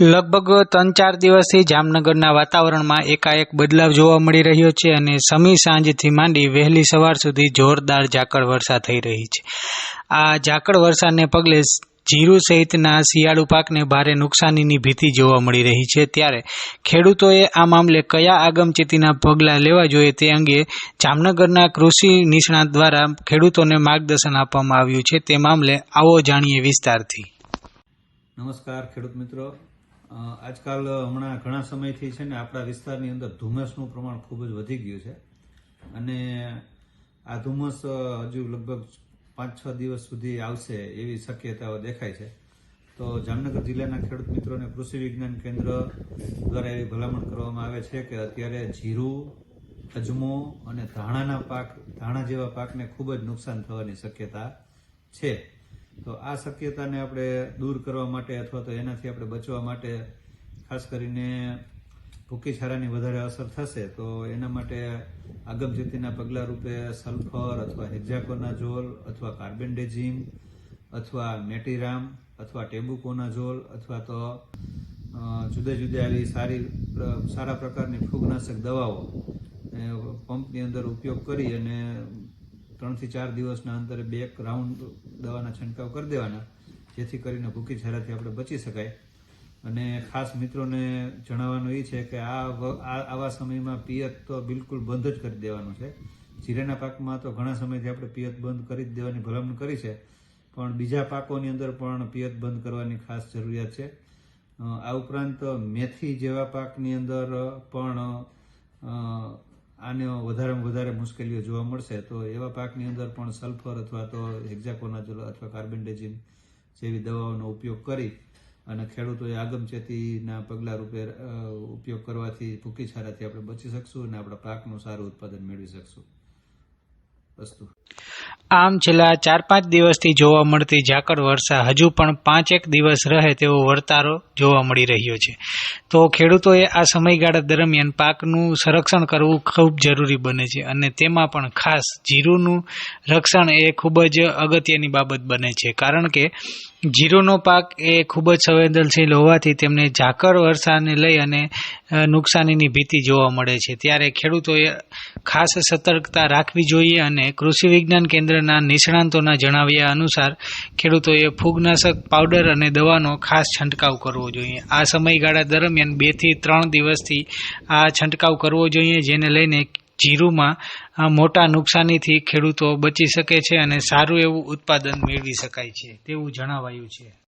લગભગ ત્રણ ચાર દિવસથી જામનગરના વાતાવરણમાં એકાએક બદલાવ જોવા મળી રહ્યો છે અને સમી સાંજથી માંડી વહેલી સવાર સુધી જોરદાર ઝાકળ વર્ષા થઈ રહી છે. આ ઝાકળ વરસાદને પગલે જીરું સહિતના શિયાળુ પાકને ભારે નુકસાનીની ભીતિ જોવા મળી રહી છે. ત્યારે ખેડૂતોએ આ મામલે કયા આગમચેતીના પગલાં લેવા જોઈએ તે અંગે જામનગરના કૃષિ નિષ્ણાત દ્વારા ખેડૂતોને માર્ગદર્શન આપવામાં આવ્યું છે. તે મામલે આવો જાણીએ વિસ્તારથી. નમસ્કાર ખેડૂત મિત્રો. આજકાલ હમણાં ઘણા સમયથી છે ને આપણા વિસ્તારની અંદર ધુમ્મસનું પ્રમાણ ખૂબ જ વધી ગયું છે. અને આ ધુમ્મસ હજુ લગભગ પાંચ છ દિવસ સુધી આવશે એવી શક્યતાઓ દેખાય છે. તો જામનગર જિલ્લાના ખેડૂત મિત્રોને કૃષિ વિજ્ઞાન કેન્દ્ર દ્વારા એવી ભલામણ કરવામાં આવે છે કે અત્યારે જીરું, અજમો અને ધાણાના પાક, ધાણા જેવા પાકને ખૂબ જ નુકસાન થવાની શક્યતા છે. તો આ શક્યતાને આપણે દૂર કરવા માટે અથવા તો એનાથી આપણે બચવા માટે ખાસ કરીને ભૂકી છારાની વધારે અસર થશે, તો એના માટે આગમચેતીના પગલાં રૂપે સલ્ફર અથવા હેક્ઝાકોનાઝોલ અથવા કાર્બેન્ડેઝિમ અથવા મેટીરામ અથવા ટેબુકોનાઝોલ અથવા તો જુદા જુદા આવી સારી સારા પ્રકારની ફૂગનાશક દવાઓ પંપની અંદર ઉપયોગ કરી અને ત્રણથી ચાર દિવસના અંતરે બે એક રાઉન્ડ દવાના છંટકાવ કરી દેવાના, જેથી કરીને ભૂખી છારાથી આપણે બચી શકાય. અને ખાસ મિત્રોને જણાવવાનું એ છે કે આ આવા સમયમાં પિયત તો બિલકુલ બંધ જ કરી દેવાનું છે. જીરાના પાકમાં તો ઘણા સમયથી આપણે પિયત બંધ કરી જ દેવાની ભલામણ કરી છે, પણ બીજા પાકોની અંદર પણ પિયત બંધ કરવાની ખાસ જરૂરિયાત છે. આ ઉપરાંત મેથી જેવા પાકની અંદર પણ આને વધારેમાં વધારે મુશ્કેલીઓ જોવા મળશે, તો એવા પાકની અંદર પણ સલ્ફર અથવા તો હેક્ઝાકોનાઝોલ અથવા કાર્બેન્ડેઝિમ જેવી દવાઓનો ઉપયોગ કરી અને ખેડૂતોએ આગમચેતીના પગલાં રૂપે ઉપયોગ કરવાથી ભૂકી છારાથી આપણે બચી શકશું અને આપણા પાકનું સારું ઉત્પાદન મેળવી શકશું. અસ્તુ. આમ છેલ્લા ચાર પાંચ દિવસથી જોવા મળતી ઝાકળ વર્ષા હજુ પણ પાંચેક દિવસ રહે તેવો વર્તારો જોવા મળી રહ્યો છે. તો ખેડૂતોએ આ સમયગાળા દરમિયાન પાકનું સંરક્ષણ કરવું ખૂબ જરૂરી બને છે અને તેમાં પણ ખાસ જીરુંનું રક્ષણ એ ખૂબ જ અગત્યની બાબત બને છે. કારણ કે જીરુંનો પાક એ ખૂબ જ સંવેદનશીલ હોવાથી તેમને ઝાકળ વર્ષાને લઈ અને નુકસાનીની ભીતિ જોવા મળે છે. ત્યારે ખેડૂતોએ ખાસ સતર્કતા રાખવી જોઈએ અને કૃષિ વિજ્ઞાન કેન્દ્રના નિષ્ણાંતોના જણાવ્યા અનુસાર ખેડૂતોએ ફૂગનાશક પાવડર અને દવાનો ખાસ છંટકાવ કરવો જોઈએ. આ સમયગાળા દરમિયાન બેથી ત્રણ દિવસથી આ છંટકાવ કરવો જોઈએ, જેને લઈને જીરુમાં મોટા નુકસાનીથી ખેડૂતો બચી શકે છે અને સારું એવું ઉત્પાદન મેળવી શકાય છે તેવું જણાવાયું છે.